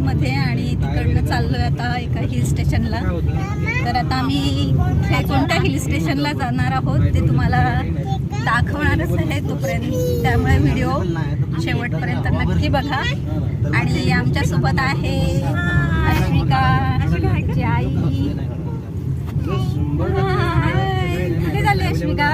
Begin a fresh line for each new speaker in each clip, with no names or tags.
मध्ये आणि तिकडनं चाललोय आता एका हिल स्टेशनला. तर आता आम्ही हे कोणत्या हिल स्टेशनला जाणार आहोत ते तुम्हाला दाखवणारच आहे तोपर्यंत. त्यामुळे व्हिडिओ शेवटपर्यंत नक्की बघा. आणि आमच्यासोबत आहे अश्विका आई कुठे झाली अश्विका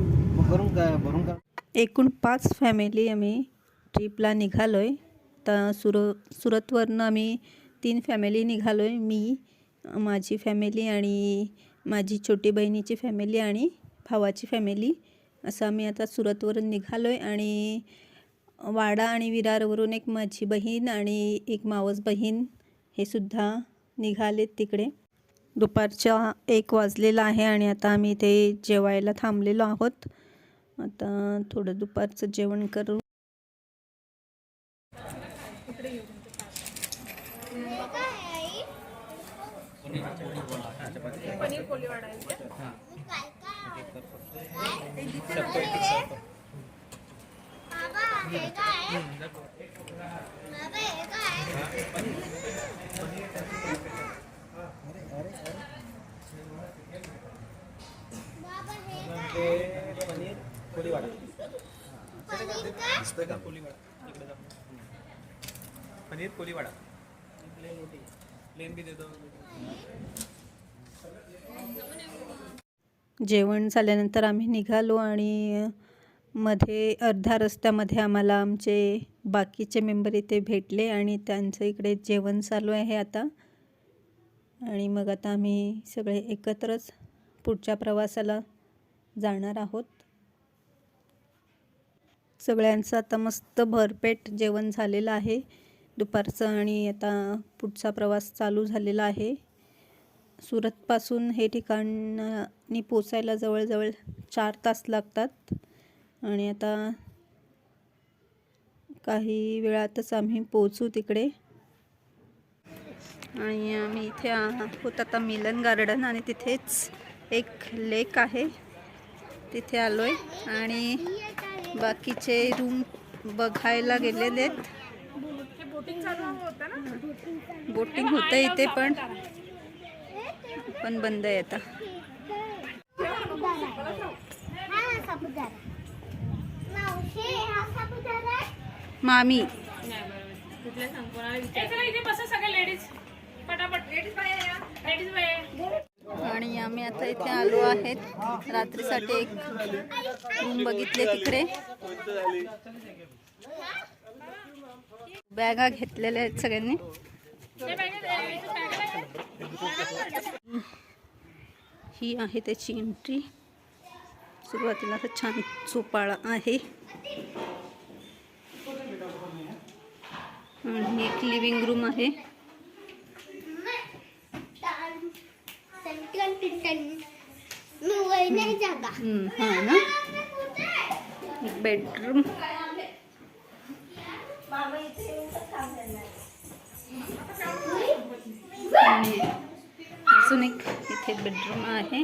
मिळेल एकूण पाच फॅमिली आम्ही ट्रिपला निघालो आहे तर सुर सुरतवरनं आम्ही तीन फॅमिली निघालो आहे मी माझी फॅमिली आणि माझी छोटी बहिणीची फॅमिली आणि भावाची फॅमिली असं आम्ही आता सुरतवरून निघालो आहे आणि वाडा आणि विरारवरून एक माझी बहीण आणि एक मावस बहीण हे सुद्धा निघालेत तिकडे. दुपारच्या एक वाजलेला आहे आणि आता आम्ही इथे जेवायला थांबलेलो आहोत. आता थोडं दुपारचं जेवण करू.
पनीर कोलीवाडा प्लेन भी दे
जेवण झाल्यानंतर आम्ही निघालो आणि मध्ये अर्ध्या रस्त्यामध्ये आम्हाला आमचे बाकीचे मेंबर इथे भेटले आणि त्यांचं इकडे जेवण चालू आहे आता. आणि मग आता आम्ही सगळे एकत्रच पुढच्या प्रवासाला जाणार आहोत. सगळ्यांचं आता मस्त भरपेट जेवण झालेलं आहे. दुपारचं आणि आता पुढचा प्रवास चालू झालेला आहे. सुरतपासून हे ठिकाणी पोचायला जवळजवळ चार तास लागतात. आणि आता काही वेळातच आम्ही पोचू तिकडे. आणि आम्ही इथे आहोत. आता मिलन गार्डन आणि तिथेच एक लेक आहे. तिथे आलो आहे आणि बाकीचे रूम बघायला गेलेले आहेत. बोटिंग होतं इथे पण. पण बंद आहे आता. मामी. आणि आम्ही आता इथे आलो आहेत. रात्रीसाठी एक रूम बघितले तिकडे. बॅगा घेतलेल्या आहेत सगळ्यांनी. ही आहे त्याची एंट्री सुरुवातीला असं छान चोपाळा आहे. आणि एक लिव्हिंग रूम आहे. हा ना. बेडरूम. आणि अजून एक इथे बेडरूम आहे.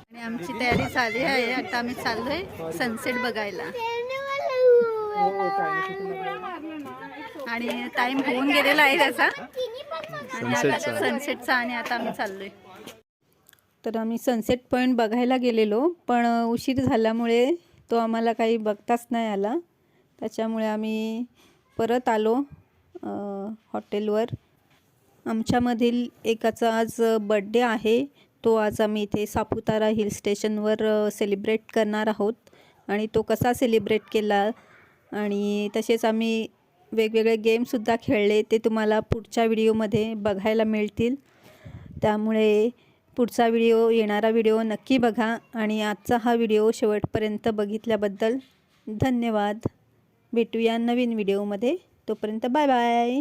आणि आमची तयारी झाली आहे. आता आम्ही चाललोय सनसेट बघायला. आणि टाइम होऊन गेलेला आहे त्याचा. आणि आता सनसेटचा आणि आता आम्ही चाललोय. तर आम्ही सनसेट पॉईंट बघायला गेलेलो पण उशीर झाल्यामुळे तो आम्हाला काही बघताच नाही आला. त्याच्यामुळे आम्ही परत आलो हॉटेलवर आमच्यामधील एकाचा आज बड्डे आहे. तो आज आम्ही इथे सापुतारा हिल स्टेशनवर सेलिब्रेट करणार आहोत. आणि तो कसा सेलिब्रेट केला आणि तसेच आम्ही वेगवेगळे गेमसुद्धा खेळले. ते तुम्हाला पुढच्या व्हिडिओमध्ये बघायला मिळतील. त्यामुळे पुढचा व्हिडिओ येणारा व्हिडिओ नक्की बघा. आणि आजचा हा व्हिडिओ शेवटपर्यंत बघितल्याबद्दल धन्यवाद. भेटूया नवीन व्हिडिओमध्ये. तोपर्यंत बाय बाय.